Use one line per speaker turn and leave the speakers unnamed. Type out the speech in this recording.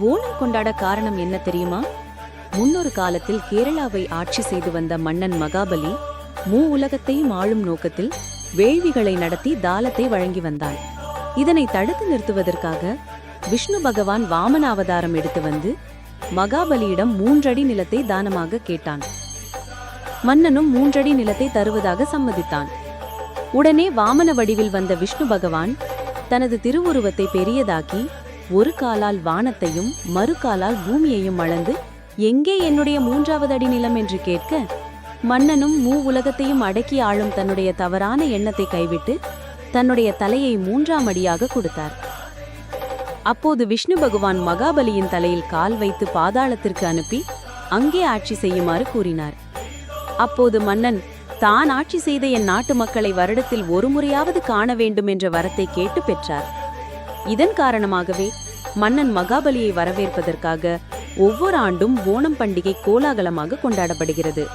ஓணம் கொண்டாட காரணம் என்ன தெரியுமா? முன்னொரு காலத்தில் கேரளாவை ஆட்சி செய்து வந்த மன்னன் மகாபலி மூ உலகத்தையும் ஆளும் நோக்கத்தில் வேள்விகளை நடத்தி தாலத்தை வழங்கி வந்தான். இதனை தடுத்து நிறுத்துவதற்காக விஷ்ணு பகவான் வாமன அவதாரம் எடுத்து வந்து மகாபலியிடம் மூன்றடி நிலத்தை தானமாக கேட்டான். மன்னனும் மூன்றடி நிலத்தை தருவதாக சம்மதித்தான். உடனே வாமன வடிவில் வந்த விஷ்ணு பகவான் தனது திருவுருவத்தை பெரியதாக்கி ஒரு காலால் வானத்தையும் மறு காலால் பூமியையும் அளந்து எங்கே என்னுடைய மூன்றாவது அடி நிலம்? என்று கேட்க மன்னனும் மூ உலகத்தையும் அடக்கி ஆளும் தன்னுடைய தவறான எண்ணத்தை கைவிட்டு தன்னுடைய தலையை மூன்றாம் அடியாக கொடுத்தார். அப்போது விஷ்ணு பகவான் மகாபலியின் தலையில் கால் வைத்து பாதாளத்திற்கு அனுப்பி அங்கே ஆட்சி செய்யுமாறு கூறினார். அப்போது மன்னன் தான் ஆட்சி செய்த என் நாட்டு மக்களை வருடத்தில் ஒரு முறையாவது காண வேண்டும் என்ற வரத்தை கேட்டு பெற்றார். இதன் காரணமாகவே மன்னன் மகாபலியை வரவேற்பதற்காக ஒவ்வொரு ஆண்டும் ஓணம் பண்டிகை கோலாகலமாக கொண்டாடப்படுகிறது.